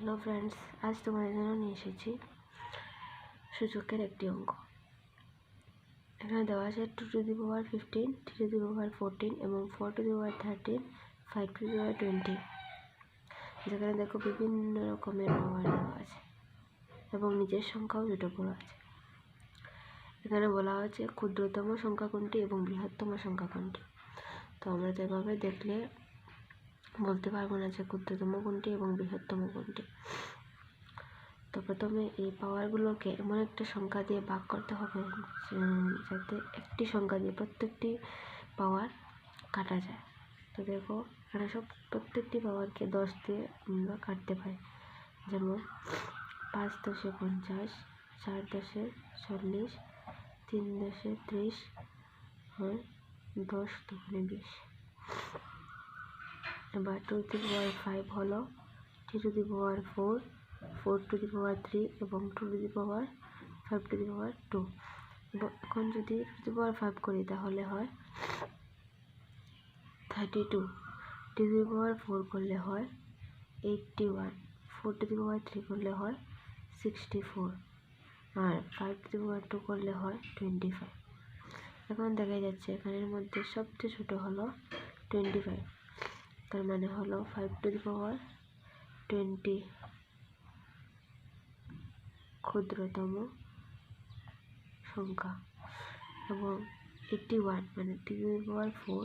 Hello friends আজ তোমাদের জন্য নিয়ে এসেছি সূচকের একটি অঙ্ক। এখানে দেওয়া আছে two to the power fifteen three to the power fourteen এবং four to the power thirteen five to the power twenty যেখানে দেখো বিভিন্ন রকমের পাওয়ার দেওয়া আছে এবং নিজের সংখ্যাও দুটো করে আছে। এখানে বলা হয়েছে ক্ষুদ্রতম সংখ্যা কোনটি এবং বৃহত্তম সংখ্যা কোনটি। তো আমরা তো এভাবে দেখলে বলতে পারব না যে ক্ষুদ্রতম কোনটি এবং বৃহত্তম কোনটি। তো প্রথমে এই পাওয়ারগুলোকে এমন একটা সংখ্যা দিয়ে ভাগ করতে হবে যাতে একটি সংখ্যা দিয়ে প্রত্যেকটি পাওয়ার কাটা যায়। তো দেখো, এখানে সব প্রত্যেকটি পাওয়ারকে দশ দিয়ে আমরা কাটতে পারি। যেমন পাঁচ দশে পঞ্চাশ, চার দশে চল্লিশ, তিন দশে ত্রিশ দশ দুগুণে বিশ। এবার টু দি পাওয়ার ফাইভ হলো three to the power four four to the power three এবং two to the power five to the power two এখন যদি টু দি পাওয়ার ফাইভ করি তাহলে হয় thirty two to the power four করলে হয় eighty one four to the power three করলে হয় sixty four R five to the power two করলে হয় টোয়েন্টি ফাইভ এখন দেখা যাচ্ছে এখানের মধ্যে সবচেয়ে ছোটো হলো টোয়েন্টি ফাইভ তার মানে হলো five to the power twenty ক্ষুদ্রতম সংখ্যা এবং এইটটি ওয়ান মানে to the power four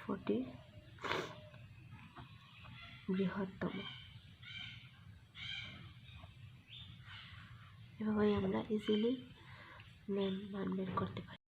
forty বৃহত্তম। এভাবেই আমরা ইজিলি মান বের করতে পারি।